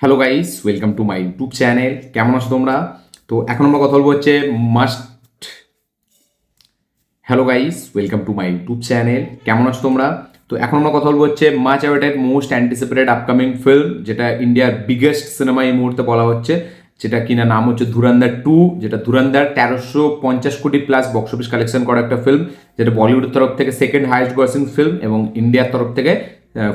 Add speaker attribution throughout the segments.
Speaker 1: Hello guys welcome to my YouTube channel কেমন আছো তোমরা? তো এখন আমরা কথা বলব হচ্ছে must hello guys welcome to my YouTube channel কেমন আছো তোমরা? তো এখন আমরা কথা বলব হচ্ছে much awaited most anticipated upcoming film যেটা ইন্ডিয়ার বিগেস্ট সিনেমা এই মুহূর্তে বলা হচ্ছে, যেটা কিনা নাম হচ্ছে ধুরান্দার টু যেটা ধুরান্দার তেরোশো পঞ্চাশ কোটি প্লাস বক্স অফিস কালেকশন করা একটা ফিল্ম যেটা বলিউডের তরফ থেকে সেকেন্ড হাইয়েস্ট গ্রসিং ফিল্ম এবং ইন্ডিয়ার তরফ থেকে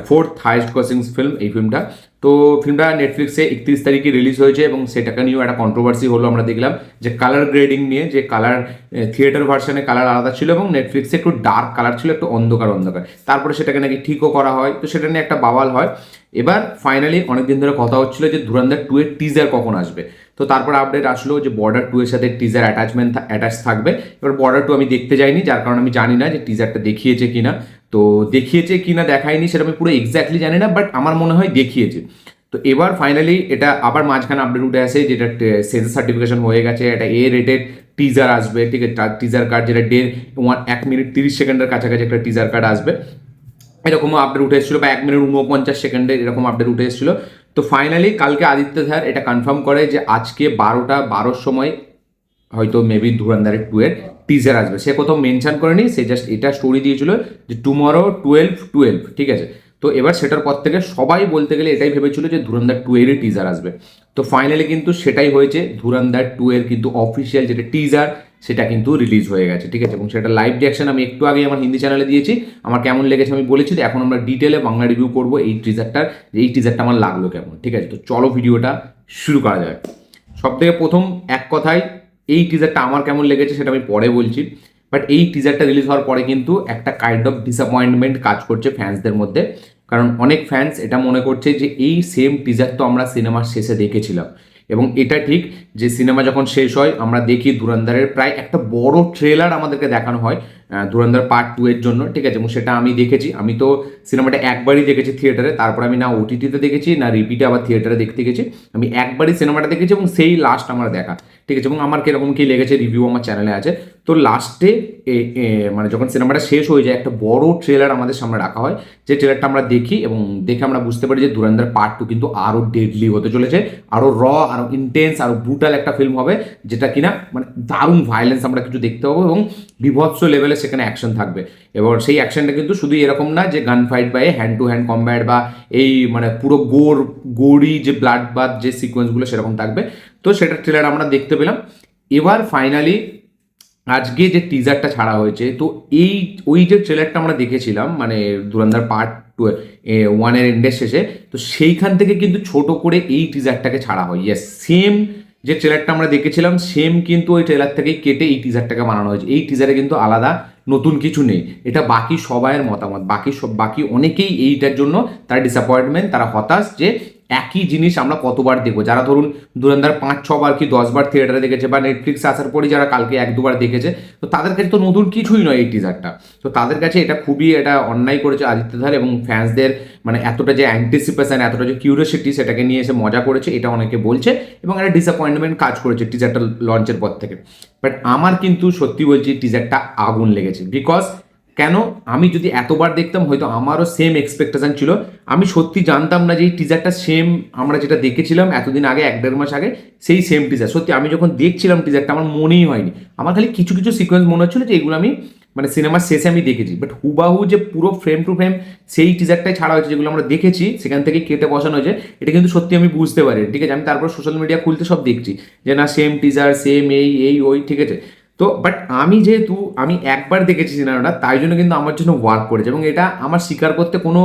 Speaker 1: ফোর্থ হাইয়েস্ট গ্রসিং ফিল্ম এই ফিল্মটা তো ফিল্মটা নেটফ্লিক্সে একত্রিশ তারিখে রিলিজ হয়েছে এবং সেটাকে নিয়েও একটা কন্ট্রোভার্সি হলো আমরা দেখলাম যে কালার গ্রেডিং নিয়ে, যে কালার থিয়েটার ভার্সনে কালার আলাদা ছিল এবং নেটফ্লিক্সে একটু ডার্ক কালার ছিল, একটু অন্ধকার অন্ধকার। তারপরে সেটাকে নাকি ঠিকও করা হয়। তো সেটা নিয়ে একটা বাওয়াল হয়। এবার ফাইনালি অনেকদিন ধরে কথা হচ্ছিল যে ধুরন্ধর টু এর টিজার কখন আসবে। তো তারপর আপডেট আসলো যে বর্ডার টু এর সাথে টিজার অ্যাটাচমেন্ট অ্যাটাচ থাকবে। এবার বর্ডার টু আমি দেখতে যাইনি, যার কারণে আমি জানি না যে টিজারটা দেখিয়েছে কিনা। তো দেখিয়েছে কি না দেখায়নি সেটা আমি পুরো এক্স্যাক্টলি জানি না বাট আমার মনে হয় দেখিয়েছে। তো এবার ফাইনালি এটা আবার মাঝখানে আপডেট উঠে আসে, যেটা সেন্সার সার্টিফিকেশন হয়ে গেছে, এটা এ রেটেড টিজার আসবে, ঠিক আছে? টিজার কার্ড যেটা দেড় ওয়ান এক মিনিট তিরিশ সেকেন্ডের কাছাকাছি একটা টিজার কার্ড আসবে। এরকমও আপডেট উঠে এসেছিল, বা এক মিনিট উনপঞ্চাশ সেকেন্ডের এরকম আপডেট উঠে এসেছিল। তো ফাইনালি কালকে আদিত্য স্যার এটা কনফার্ম করে যে আজকে বারোটা, বারোর সময়, হয়তো মেবি ধুরন্ধারের টু এর টিজার আসবে। সে কোথাও মেনশান করেনি সে জাস্ট এটা স্টোরি দিয়েছিল যে টুমরো টুয়েলভ টুয়েলভ ঠিক আছে? তো এবার সেটার পর থেকে সবাই বলতে গেলে এটাই ভেবেছিল যে ধুরন্ধার টু এরই টিজার আসবে। তো ফাইনালি কিন্তু সেটাই হয়েছে, ধুরন্ধার টু এর কিন্তু অফিসিয়াল যেটা টিজার সেটা কিন্তু রিলিজ হয়ে গেছে, ঠিক আছে? এবং সেটা লাইভ রিয়াকশন আমি একটু আগে আমার হিন্দি চ্যানেলে দিয়েছি। আমার কেমন লেগেছে আমি বলেছি এখন আমরা ডিটেলে বাংলা রিভিউ করব এই টিজারটার এই টিজারটা আমার লাগল কেমন, ঠিক আছে? তো চলো ভিডিওটা শুরু করা যাক। সব থেকে প্রথম এক কথায় এই টিজারটা আমার কেমন লেগেছে সেটা আমি পরে বলছি বাট এই টিজারটা রিলিজ হওয়ার পরে কিন্তু একটা কাইন্ড অফ ডিসঅ্যাপয়েন্টমেন্ট কাজ করছে ফ্যান্সদের মধ্যে, কারণ অনেক ফ্যান্স এটা মনে করছে যে এই সেম টিজার তো আমরা সিনেমার শেষে দেখেছিলাম। এবং এটা ঠিক যে সিনেমা যখন শেষ হয়, আমরা দেখি ধুরন্ধরের প্রায় একটা বড় ট্রেলার আমাদেরকে দেখানো হয় ধুরন্ধর পার্ট টু এর জন্য, ঠিক আছে? এবং সেটা আমি দেখেছি। আমি তো সিনেমাটা একবারই দেখেছি থিয়েটারে তারপর আমি না ওটিটিতে দেখেছি, না রিপিটে আবার থিয়েটারে দেখতে গেছি। আমি একবারই সিনেমাটা দেখেছি এবং সেই লাস্ট আমার দেখা, ঠিক আছে? এবং আমার কীরকম কী লেগেছে রিভিউ আমার চ্যানেলে আছে। তো লাস্টে মানে যখন সিনেমাটা শেষ হয়ে যায়, একটা বড় ট্রেলার আমাদের সামনে রাখা হয়। যে ট্রেলারটা আমরা দেখি এবং দেখে আমরা বুঝতে পারি যে ধুরন্ধর পার্ট টু কিন্তু আরও ডেডলি হতে চলেছে আরও র আরও ইন্টেন্স আরও ব্রুটাল একটা ফিল্ম হবে, যেটা কিনা মানে দারুণ ভায়োলেন্স আমরা কিছু দেখতে পাবো এবং বিভৎস লেভেলে সেখানে অ্যাকশন থাকবে। এবার সেই অ্যাকশনটা কিন্তু শুধু এরকম না যে গান ফাইট বা হ্যান্ড টু হ্যান্ড কম্ব্যাট বা এই মানে পুরো গোর গোড়ি যে ব্লাড বাদ যে সিকোয়েন্সগুলো সেরকম থাকবে। তো সেটার ট্রেলার আমরা দেখতে পেলাম। এবার ফাইনালি আজকে যে টিজারটা ছাড়া হয়েছে, তো এই, ওই যে ট্রেলারটা আমরা দেখেছিলাম মানে দুরন্দার পার্ট টু ওয়ানের এন্ডের শেষে, তো সেইখান থেকে কিন্তু ছোট করে এই টিজারটাকে ছাড়া হয়। ইয়েস সেম যে ট্রেলারটা আমরা দেখেছিলাম সেম কিন্তু ওই ট্রেলার থেকেই কেটে এই টিজারটাকে বানানো হয়েছে। এই টিজারে কিন্তু আলাদা, নতুন কিছু নেই। এটা বাকি সবাইয়ের মতামত। বাকি সব, বাকি অনেকেই এইটার জন্য তারা ডিসঅ্যাপয়েন্টমেন্ট তারা হতাশ যে একই জিনিস আমরা কতবার দেখব? যারা ধরুন দুরান্দার পাঁচ, ছবার কি দশবার থিয়েটারে দেখেছে বা নেটফ্লিক্সে আসার পরই যারা কালকে এক, দুবার দেখেছে, তো তাদের কাছে তো নতুন কিছুই নয় এই টিজারটা তো তাদের কাছে এটা খুবই এটা অন্যায় করেছে আদিত্য ধার এবং ফ্যান্সদের মানে এতটা যে অ্যান্টিসিপেশন এতটা যে কিউরিয়াসিটি সেটাকে নিয়ে এসে মজা করেছে, এটা অনেকে বলছে এবং একটা ডিসঅ্যাপয়েন্টমেন্ট কাজ করেছে টিজারটা লঞ্চের পর থেকে। বাট আমার কিন্তু সত্যি বলছি টিজারটা আগুন লেগেছে। বিকজ কেন? আমি যদি এতবার দেখতাম, হয়তো আমারও সেম এক্সপেকটেশন ছিল। আমি সত্যি জানতাম না যে এই টিজারটা সেম আমরা যেটা দেখেছিলাম এতদিন আগে, এক দেড় মাস আগে, সেই সেম টিজার সত্যি, আমি যখন দেখছিলাম টিজারটা আমার মনেই হয়নি। আমার খালি কিছু কিছু সিকোয়েন্স মনে হচ্ছিল যে এগুলো আমি মানে সিনেমার শেষে আমি দেখেছি। বাট হুবাহু যে পুরো ফ্রেম টু ফ্রেম সেই টিজারটাই ছাড়া হয়েছে, যেগুলো আমরা দেখেছি, সেখান থেকে কেটে বসানো হয়েছে, এটা কিন্তু সত্যি আমি বুঝতে পারি ঠিক আছে, আমি তারপর সোশ্যাল মিডিয়া খুলতে সব দেখছি। যে না সেম টিজার সেম এই এই, ওই, ঠিক আছে। তো বাট আমি যেহেতু, আমি একবার দেখেছি সিনেমাটা তাই জন্য কিন্তু আমার জন্য ওয়ার্ক করেছে এবং এটা আমার স্বীকার করতে কোনো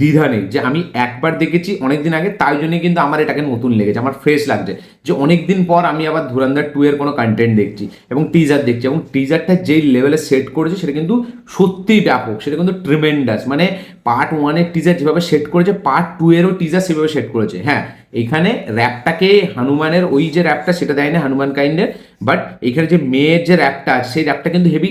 Speaker 1: দ্বিধা নেই যে আমি একবার দেখেছি অনেক দিন আগে, তাই জন্য কিন্তু আমার এটাকে নতুন লেগেছে, আমার ফ্রেশ লাগছে যে অনেক দিন পর আমি আবার ধুরান্দার টু এর কোনো কন্টেন্ট দেখছি এবং টিজার দেখছি এবং টিজারটা যেই লেভেলে সেট করেছে সেটা কিন্তু সত্যিই ব্যাপক, সেটা কিন্তু ট্রিমেন্ডাস মানে পার্ট ওয়ানের টিজার যেভাবে সেট করেছে পার্ট টু এরও টিজার সেভাবে সেট করেছে হ্যাঁ এখানে র্যাপটাকে হনুমানের, ওই যে র্যাপটা সেটা দেয় না হনুমান কাইন্ডের বাট এখানে যে মেয়ের যে র্যাপটা সেই র্যাপটা কিন্তু হেভি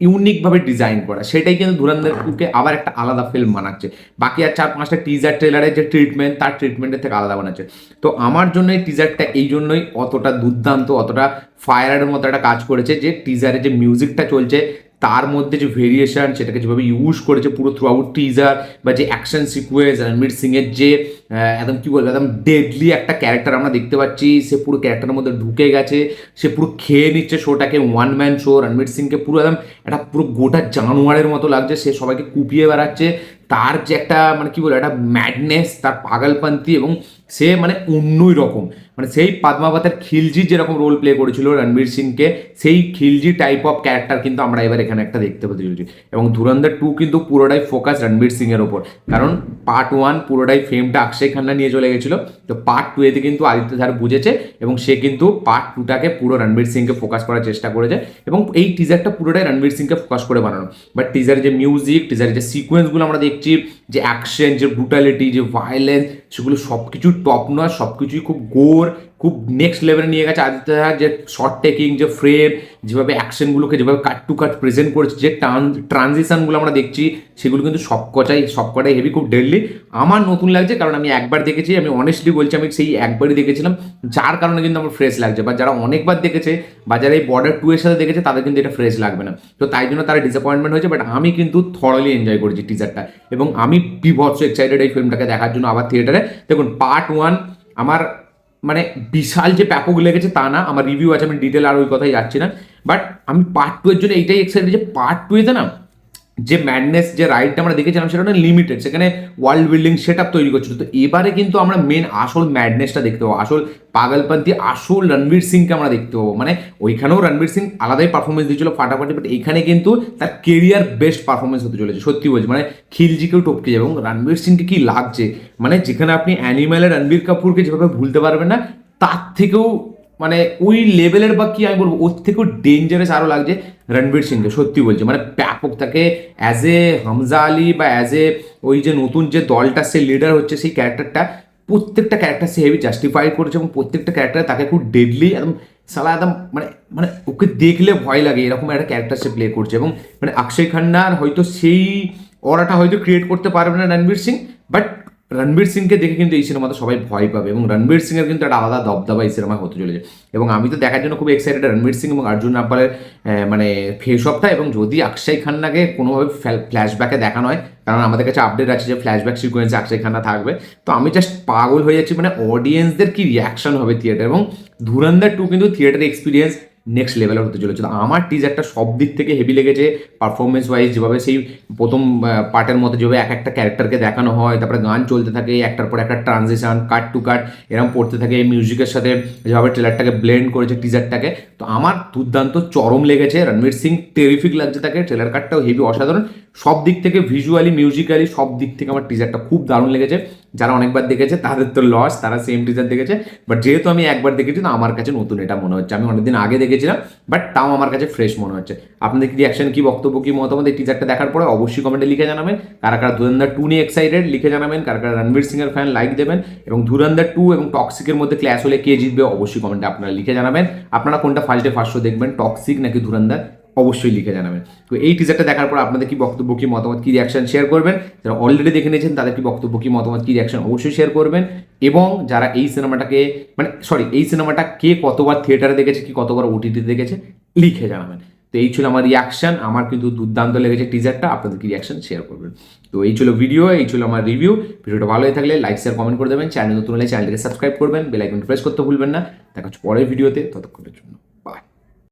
Speaker 1: ইউনিকভাবে ডিজাইন করা। সেটাই কিন্তু ধুরন্ধরকে আবার একটা আলাদা ফিল্ম বানাচ্ছে। বাকি আর চার পাঁচটা টিজার ট্রেলারের যে ট্রিটমেন্ট তার ট্রিটমেন্টের থেকে আলাদা বানাচ্ছে। তো আমার জন্য এই টিজারটা এই জন্যই অতটা দুর্দান্ত, অতটা ফায়ারের মতো একটা কাজ করেছে যে টিজারে যে মিউজিকটা চলছে, তার মধ্যে যে ভেরিয়েশন সেটাকে যেভাবে ইউজ করেছে পুরো থ্রু আউট টিজার বা যে অ্যাকশন সিকুয়েন্স রণবীর সিংয়ের যে একদম কি বলব, একদম ডেডলি একটা ক্যারেক্টার আমরা দেখতে পাচ্ছি। সে পুরো ক্যারেক্টারের মধ্যে ঢুকে গেছে। সে পুরো খেয়ে নিচ্ছে শোটাকে ওয়ান ম্যান শো রণবীর সিংকে। পুরো একদম একটা পুরো গোটা জানোয়ারের মতো লাগছে। সে সবাইকে কুপিয়ে বেড়াচ্ছে। তার যে একটা মানে কি বলব, একটা ম্যাডনেস তার পাগলপন্থী এবং সে মানে অন্যই রকম। মানে সেই পদ্মাবতের খিলজি যেরকম রোল প্লে করেছিল রণবীর সিংকে, সেই খিলজি টাইপ অফ ক্যারেক্টার কিন্তু আমরা এবার এখানে একটা দেখতে পেতে চলেছি। এবং ধুরন্ধর টু কিন্তু পুরোটাই ফোকাস রণবীর সিং এর ওপর। কারণ পার্ট ওয়ান পুরোটাই ফেমটা অক্ষয় খান্না নিয়ে চলে গেছিল। তো পার্ট টু এতে কিন্তু আদিত্য ধার বুঝেছে এবং সে কিন্তু পার্ট টুটাকে পুরো রণবীর সিংকে ফোকাস করার চেষ্টা করেছে এবং এই টিজারটা পুরোটাই রণবীর সিংকে ফোকাস করে বানানো। বাট টিজারের যে মিউজিক টিজারের যে সিকোয়েন্সগুলো আমরা দেখছি, যে অ্যাকশন যে ব্রুটালিটি যে ভায়োলেন্স সেগুলো সব কিছু টপ নয় সব কিছুই খুব গোর খুব নেক্সট লেভেলে নিয়ে গেছে। আদিত্য যে শর্ট টেকিং যে ফ্রেম যেভাবে অ্যাকশনগুলোকে যেভাবে কাট টু কাট প্রেজেন্ট করেছে, যে ট্রানজিশনগুলো আমরা দেখছি, সেগুলো কিন্তু সবকটাই সবকটাই হেভি খুব ডেডলি আমার নতুন লাগছে, কারণ আমি একবার দেখেছি, আমি অনেস্টলি বলছি, আমি সেই একবারই দেখেছিলাম, যার কারণে কিন্তু আমার ফ্রেশ লাগছে। বা যারা অনেকবার দেখেছে, বা যারা এই বর্ডার টু এর সাথে দেখেছে, তাদের কিন্তু এটা ফ্রেশ লাগবে না। তো তাই জন্য তারা ডিসঅ্যাপয়েন্টমেন্ট হয়েছে বাট আমি কিন্তু থরলি এনজয় করেছি টিজারটা এবং আমি বিভৎস এক্সাইটেড এই ফিল্মটাকে দেখার জন্য আবার থিয়েটারে দেখুন পার্ট ওয়ান আমার মানে বিশাল যে ব্যাপক লেগেছে তা না, আমার রিভিউ আছে, আমি ডিটেল আর ওই কথাই যাচ্ছি না। বাট আমি পার্ট টু এর জন্য এইটাই এক্সাইটেড যে পার্ট টু এতে না যে ম্যাডনেস যে রাইডটা আমরা দেখেছিলাম সেটা লিমিটেড সেখানে ওয়ার্ল্ড বিল্ডিং সেট আপ তৈরি করছিল। তো এবারে কিন্তু আমরা মেন আসল ম্যাডনেসটা দেখতে পাবো। আসল পাগলপন্থী, আসল রণবীর সিংকে আমরা দেখতে পাবো। মানে ওইখানেও রণবীর সিং আলাদাই পারফরমেন্স দিয়েছিল ফাটাফাটি বাট এখানে কিন্তু তার কেরিয়ার বেস্ট পারফরমেন্স হতে চলেছে, সত্যি বলছি। মানে খিলজিকেও টপকে যাবে, এবং রণবীর সিংকে কি লাগছে? মানে যেখানে আপনি অ্যানিম্যালে রণবীর কাপুরকে যেভাবে ভুলতে পারবেন না, তার থেকেও মানে ওই লেভেলের বা কি আমি বলব, ওর থেকেও ডেঞ্জারাস আরও লাগছে রণবীর সিংকে, সত্যি বলছি। মানে ব্যাপক তাকে অ্যাজ এ হামজা আলী বা অ্যাজ এ ওই যে নতুন যে দলটা, সে লিডার হচ্ছে, সেই ক্যারেক্টারটা প্রত্যেকটা ক্যারেক্টার সে হেভি জাস্টিফাই করেছে এবং প্রত্যেকটা ক্যারেক্টার তাকে খুব ডেডলি একদম সালা একদম মানে মানে ওকে দেখলে ভয় লাগে, এরকম একটা ক্যারেক্টার সে প্লে করছে। এবং মানে অক্ষয় খান্নার হয়তো সেই অরাটা হয়তো ক্রিয়েট করতে পারবে না রণবীর সিং বাট রণবীর সিংকে দেখে কিন্তু এই সিনেমাতে সবাই ভয় পাবে এবং রণবীর সিংয়ের কিন্তু একটা আলাদা দবদবা এই সিনেমা হতে চলেছে। এবং আমি তো দেখার জন্য খুব এক্সাইটেড রণবীর সিং এবং অর্জুন রামপালের মানে ফেস অফটা এবং যদি অক্ষয় খান্নাকে কোনোভাবে ফ্ল্যাশব্যাকে দেখানো হয় কারণ আমাদের কাছে আপডেট আছে যে ফ্ল্যাশব্যাক সিকোয়েন্সে অক্ষয় খান্না থাকবে। তো আমি জাস্ট পাগল হয়ে যাচ্ছি মানে অডিয়েন্সদের কি রিয়াকশন হবে থিয়েটার এবং ধুরন্ধর টু কিন্তু থিয়েটার এক্সপিরিয়েন্স নেক্সট লেভেলের হতে চলেছে। তো আমার টিজারটা সব দিক থেকে হেভি লেগেছে পারফরমেন্স ওয়াইজ যেভাবে সেই প্রথম পার্টের মধ্যে যেভাবে এক একটা ক্যারেক্টারকে দেখানো হয়, তারপরে গান চলতে থাকে, একটার পর একটা ট্রানজিশন কাট টু কাট এরকম পড়তে থাকে মিউজিকের সাথে যেভাবে ট্রেলারটাকে ব্লেন্ড করেছে টিজারটাকে তো আমার দুর্দান্ত চরম লেগেছে, রণবীর সিং টেরিফিক লাগছে তাকে ট্রেলার কাটটাও হেভি অসাধারণ। সব দিক থেকে ভিজুয়ালি মিউজিক্যালি সব দিক থেকে আমার টিজারটা খুব দারুণ লেগেছে। যারা অনেকবার দেখেছে, তাদের তো লস তারা সেম টিজার দেখেছে বাট যেহেতু আমি একবার দেখেছি না আমার কাছে নতুন এটা মনে হচ্ছে। আমি অনেকদিন আগে দেখেছিলাম বাট তাও আমার কাছে ফ্রেশ মনে হচ্ছে। আপনাদের রিয়াকশন কি বক্তব্য, কি মতামত এই টিজারটা দেখার পরে? অবশ্যই কমেন্টে লিখে জানাবেন। কারা কারা ধুরন্ধর টু নিয়ে এক্সাইটেড লিখে জানাবেন। কারা কারা রণবীর সিং এর ফ্যান লাইক দেবেন। এবং ধুরন্ধর টু এবং টক্সিকের মধ্যে ক্ল্যাশ হলে কে জিতবে, অবশ্যই কমেন্টে আপনারা লিখে জানাবেন। আপনারা কোনটা ফার্স্ট ফার্স্ট দেখবেন টক্সিক নাকি ধুরন্ধর? অবশ্যই লিখে জানাবেন। তো এই টিজারটা দেখার পর আপনাদের কি বক্তব্য, কি মতামত, কি রিয়াকশন শেয়ার করবেন? যারা অলরেডি দেখে নিয়েছেন, তাদের কি বক্তব্য, কি মতামত, কি রিয়াকশন অবশ্যই শেয়ার করবেন। এবং যারা এই সিনেমাটাকে মানে সরি এই সিনেমাটা কে কতবার থিয়েটারে দেখেছে, কি কতবার ওটিটিতে দেখেছে, লিখে জানাবেন। তো এই ছিল আমার রিয়াকশন আমার কিন্তু দুর্দান্ত লেগেছে টিজারটা আপনাদের কি রিয়াকশন শেয়ার করবেন। তো এই ছিল ভিডিও এই ছিল আমার রিভিউ ভিডিওটা ভালো হয়ে থাকলে লাইক শেয়ার কমেন্ট করে দেবেন। চ্যানেল নতুন হলে চ্যানেলটাকে সাবস্ক্রাইব করবেন বেল আইকন প্রেস করতে ভুলবেন না। দেখা হচ্ছে পরের ভিডিওতে ততক্ষণের জন্য।